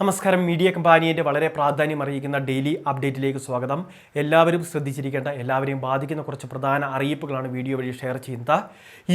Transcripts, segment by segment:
നമസ്കാരം. മീഡിയ കമ്പാനിയന്റെ വളരെ പ്രാധാന്യം അറിയിക്കുന്ന ഡെയിലി അപ്ഡേറ്റിലേക്ക് സ്വാഗതം. എല്ലാവരും ശ്രദ്ധിച്ചിരിക്കേണ്ട എല്ലാവരെയും ബാധിക്കുന്ന കുറച്ച് പ്രധാന അറിയിപ്പുകളാണ് വീഡിയോ വഴി ഷെയർ ചെയ്യുന്നത്.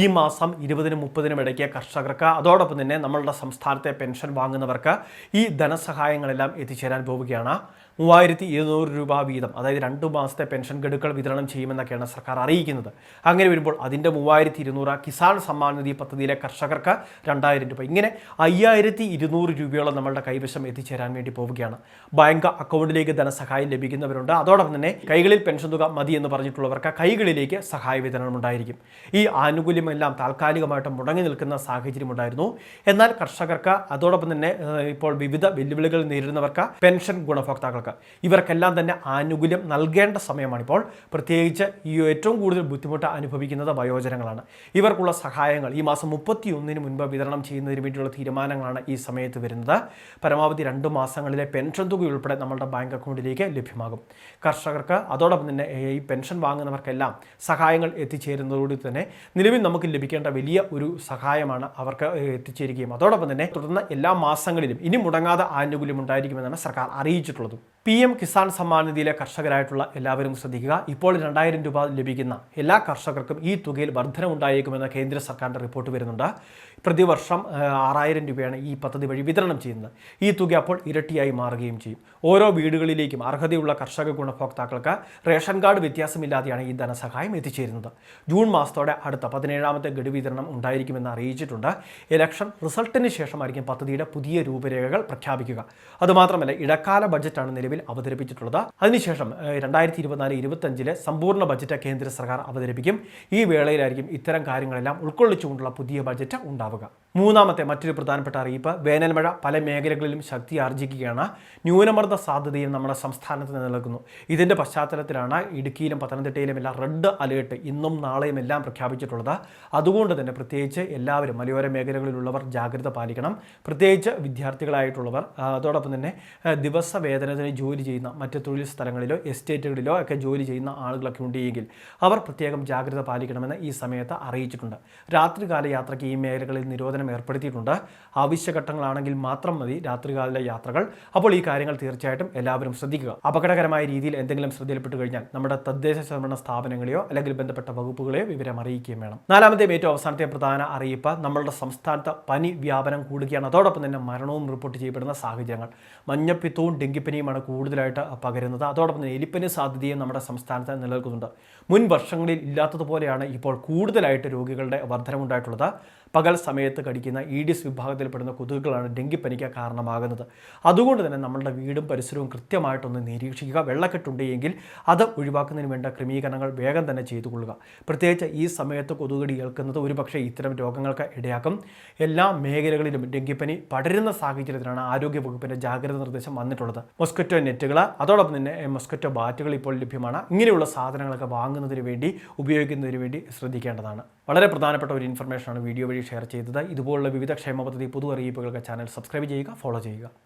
ഈ മാസം ഇരുപതിനും മുപ്പതിനും ഇടയ്ക്ക് കർഷകർക്ക് അതോടൊപ്പം തന്നെ നമ്മളുടെ സംസ്ഥാനത്തെ പെൻഷൻ വാങ്ങുന്നവർക്ക് ഈ ധനസഹായങ്ങളെല്ലാം എത്തിച്ചേരാൻ പോവുകയാണ്. മൂവായിരത്തി ഇരുന്നൂറ് രൂപ വീതം അതായത് രണ്ട് മാസത്തെ പെൻഷൻ ഗഡുക്കൾ വിതരണം ചെയ്യുമെന്നൊക്കെയാണ് സർക്കാർ അറിയിക്കുന്നത്. അങ്ങനെ വരുമ്പോൾ അതിന്റെ മൂവായിരത്തി ഇരുന്നൂറ് കിസാൻ സമ്മാൻ നിധി പദ്ധതിയിലെ കർഷകർക്ക് രണ്ടായിരം രൂപ. ഇങ്ങനെ അയ്യായിരത്തി ഇരുന്നൂറ് രൂപയോളം നമ്മളുടെ കൈവശം എത്തിച്ചേരാൻ വേണ്ടി പോവുകയാണ്. ബാങ്ക് അക്കൗണ്ടിലേക്ക് ധനസഹായം ലഭിക്കുന്നവരുണ്ട്. അതോടൊപ്പം തന്നെ കൈകളിൽ പെൻഷൻ തുക മതി എന്ന് പറഞ്ഞിട്ടുള്ളവർക്ക് കൈകളിലേക്ക് സഹായ വിതരണം ഉണ്ടായിരിക്കും. ഈ ആനുകൂല്യമെല്ലാം താൽക്കാലികമായിട്ട് മുടങ്ങി നിൽക്കുന്ന സാഹചര്യം ഉണ്ടായിരുന്നു. എന്നാൽ കർഷകർക്ക് അതോടൊപ്പം തന്നെ ഇപ്പോൾ വിവിധ വെല്ലുവിളികൾ നേരിടുന്നവർക്ക് പെൻഷൻ ഗുണഭോക്താക്കൾക്ക് ഇവർക്കെല്ലാം തന്നെ ആനുകൂല്യം നൽകേണ്ട സമയമാണിപ്പോൾ. പ്രത്യേകിച്ച് ഈ ഏറ്റവും കൂടുതൽ ബുദ്ധിമുട്ട് അനുഭവിക്കുന്നത് വയോജനങ്ങളാണ്. ഇവർക്കുള്ള സഹായങ്ങൾ ഈ മാസം മുപ്പത്തി ഒന്നിന് മുൻപ് വിതരണം ചെയ്യുന്നതിന് വേണ്ടിയുള്ള തീരുമാനങ്ങളാണ് ഈ സമയത്ത് വരുന്നത്. പരമാവധി രണ്ട് മാസങ്ങളിലെ പെൻഷൻ തുക ഉൾപ്പെടെ നമ്മളുടെ ബാങ്ക് അക്കൗണ്ടിലേക്ക് ലഭ്യമാകും. കർഷകർക്ക് അതോടൊപ്പം തന്നെ ഈ പെൻഷൻ വാങ്ങുന്നവർക്കെല്ലാം സഹായങ്ങൾ എത്തിച്ചേരുന്നതോടെ തന്നെ നിലവിൽ നമുക്ക് ലഭിക്കേണ്ട വലിയ ഒരു സഹായമാണ് അവർക്ക് എത്തിച്ചേരുകയും. അതോടൊപ്പം തന്നെ തുടർന്ന് എല്ലാ മാസങ്ങളിലും ഇനി മുടങ്ങാതെ ആനുകൂല്യം ഉണ്ടായിരിക്കുമെന്നാണ് സർക്കാർ അറിയിച്ചിട്ടുള്ളത്. പി എം കിസാൻ സമ്മാൻ നിധിയിലെ കർഷകരായിട്ടുള്ള എല്ലാവരും ശ്രദ്ധിക്കുക. ഇപ്പോൾ രണ്ടായിരം രൂപ ലഭിക്കുന്ന എല്ലാ കർഷകർക്കും ഈ തുകയിൽ വർധനമുണ്ടായേക്കുമെന്ന് കേന്ദ്ര സർക്കാരിന്റെ റിപ്പോർട്ട് വരുന്നുണ്ട്. പ്രതിവർഷം ആറായിരം രൂപയാണ് ഈ പദ്ധതി വഴി വിതരണം ചെയ്യുന്നത്. ഈ തുക അപ്പോൾ ഇരട്ടിയായി മാറുകയും ചെയ്യും. ഓരോ വീടുകളിലേക്കും അർഹതയുള്ള കർഷക ഗുണഭോക്താക്കൾക്ക് റേഷൻ കാർഡ് വ്യത്യാസമില്ലാതെയാണ് ഈ ധനസഹായം എത്തിച്ചേരുന്നത്. ജൂൺ മാസത്തോടെ അടുത്ത പതിനേഴാമത്തെ ഗഡു വിതരണം ഉണ്ടായിരിക്കുമെന്ന് അറിയിച്ചിട്ടുണ്ട്. ഇലക്ഷൻ റിസൾട്ടിന് ശേഷമായിരിക്കും പദ്ധതിയുടെ പുതിയ രൂപരേഖകൾ പ്രഖ്യാപിക്കുക. അതുമാത്രമല്ല ഇടക്കാല ബജറ്റാണ് നിലവിൽ അവതരിപ്പിച്ചിട്ടുള്ളത്. അതിനുശേഷം രണ്ടായിരത്തി ഇരുപത്തിനാല് ഇരുപത്തഞ്ചിലെ സമ്പൂർണ ബജറ്റ് കേന്ദ്ര സർക്കാർ അവതരിപ്പിക്കും. ഈ വേളയിലായിരിക്കും ഇത്തരം കാര്യങ്ങളെല്ലാം ഉൾക്കൊള്ളിച്ചുകൊണ്ടുള്ള പുതിയ ബജറ്റ് ഉണ്ടാവുക. മൂന്നാമത്തെ മറ്റൊരു പ്രധാനപ്പെട്ട അറിയിപ്പ് വേനൽമഴ പല മേഖലകളിലും ശക്തി ആർജിക്കുകയാണ് ന്യൂനമർദ്ദ സാധ്യതയും നമ്മുടെ സംസ്ഥാനത്ത് നിലനിൽക്കുന്നു. ഇതിന്റെ പശ്ചാത്തലത്തിലാണ് ഇടുക്കിയിലും പത്തനംതിട്ടയിലും എല്ലാം റെഡ് അലേർട്ട് ഇന്നും നാളെയും എല്ലാം പ്രഖ്യാപിച്ചിട്ടുള്ളത്. അതുകൊണ്ട് തന്നെ പ്രത്യേകിച്ച് എല്ലാവരും മലയോര മേഖലകളിലുള്ളവർ ജാഗ്രത പാലിക്കണം. പ്രത്യേകിച്ച് വിദ്യാർത്ഥികളായിട്ടുള്ളവർ അതോടൊപ്പം തന്നെ ദിവസ വേതനത്തിന് ജോലി ചെയ്യുന്ന മറ്റ് തൊഴിൽ സ്ഥലങ്ങളിലോ എസ്റ്റേറ്റുകളിലോ ഒക്കെ ജോലി ചെയ്യുന്ന ആളുകളൊക്കെ ഉണ്ടെങ്കിൽ അവർ പ്രത്യേകം ജാഗ്രത പാലിക്കണമെന്ന് ഈ സമയത്ത് അറിയിച്ചിട്ടുണ്ട്. രാത്രികാല യാത്രയ്ക്ക് ഈ മേഖലകളിൽ നിരോധനം ഏർപ്പെടുത്തിയിട്ടുണ്ട്. ആവശ്യഘട്ടങ്ങളാണെങ്കിൽ മാത്രം മതി രാത്രികാല യാത്രകൾ. അപ്പോൾ ഈ കാര്യങ്ങൾ തീർച്ചയായിട്ടും എല്ലാവരും ശ്രദ്ധിക്കുക. അപകടകരമായ രീതിയിൽ എന്തെങ്കിലും ശ്രദ്ധയിൽപ്പെട്ട് കഴിഞ്ഞാൽ നമ്മുടെ തദ്ദേശ സ്വയംഭരണ സ്ഥാപനങ്ങളെയോ അല്ലെങ്കിൽ ബന്ധപ്പെട്ട വകുപ്പുകളെയോ വിവരം അറിയിക്കുകയും വേണം. നാലാമത്തെയും ഏറ്റവും അവസാനത്തെ പ്രധാന അറിയിപ്പ് നമ്മളുടെ സംസ്ഥാനത്ത് പനി വ്യാപനം കൂടുകയാണ്. അതോടൊപ്പം തന്നെ മരണവും റിപ്പോർട്ട് ചെയ്യപ്പെടുന്ന സാഹചര്യങ്ങൾ. മഞ്ഞപ്പിത്തവും ഡെങ്കിപ്പനിയുമാണ് കൂടുതലായിട്ട് പകരുന്നത്. അതോടൊപ്പം തന്നെ എലിപ്പനി സാധ്യതയും നമ്മുടെ സംസ്ഥാനത്ത് നിലനിൽക്കുന്നുണ്ട്. മുൻ വർഷങ്ങളിൽ ഇല്ലാത്തതുപോലെയാണ് ഇപ്പോൾ കൂടുതലായിട്ട് രോഗികളുടെ വർധനമുണ്ടായിട്ടുള്ളത് പകൽ സമയത്ത് കടിക്കുന്ന ഈഡിസ് വിഭാഗത്തിൽപ്പെടുന്ന കൊതുകുകളാണ് ഡെങ്കിപ്പനിക്ക് കാരണമാകുന്നത്. അതുകൊണ്ട് തന്നെ നമ്മളുടെ വീടും പരിസരവും കൃത്യമായിട്ടൊന്ന് നിരീക്ഷിക്കുക. വെള്ളക്കെട്ടുണ്ടെങ്കിൽ അത് ഒഴിവാക്കുന്നതിന് വേണ്ട ക്രമീകരണങ്ങൾ വേഗം തന്നെ ചെയ്തു കൊള്ളുക. പ്രത്യേകിച്ച് ഈ സമയത്ത് കൊതുകടി ഏൽക്കുന്നത് ഒരുപക്ഷെ ഇത്തരം രോഗങ്ങൾക്ക് ഇടയാക്കും. എല്ലാ മേഖലകളിലും ഡെങ്കിപ്പനി പടരുന്ന സാഹചര്യത്തിലാണ് ആരോഗ്യ വകുപ്പിന്റെ ജാഗ്രത നിർദ്ദേശം വന്നിട്ടുള്ളത്. മൊസ്കറ്റോ നെറ്റുകൾ അതോടൊപ്പം തന്നെ മൊസ്കറ്റോ ബാറ്റുകൾ ഇപ്പോൾ ലഭ്യമാണ്. ഇങ്ങനെയുള്ള സാധനങ്ങളൊക്കെ വാങ്ങുന്നതിന് വേണ്ടി ഉപയോഗിക്കുന്നതിന് വേണ്ടി ശ്രദ്ധിക്കേണ്ടതാണ്. വളരെ പ്രധാനപ്പെട്ട ഒരു ഇൻഫർമേഷനാണ് വീഡിയോ വഴി ഷെയർ ചെയ്തത്. ഇതുപോലുള്ള വിവിധ ക്ഷേമ പദ്ധതി പുതു അറിയിപ്പുകൾക്ക് ചാനൽ സബ്സ്ക്രൈബ് ചെയ്യുക ഫോളോ ചെയ്യുക.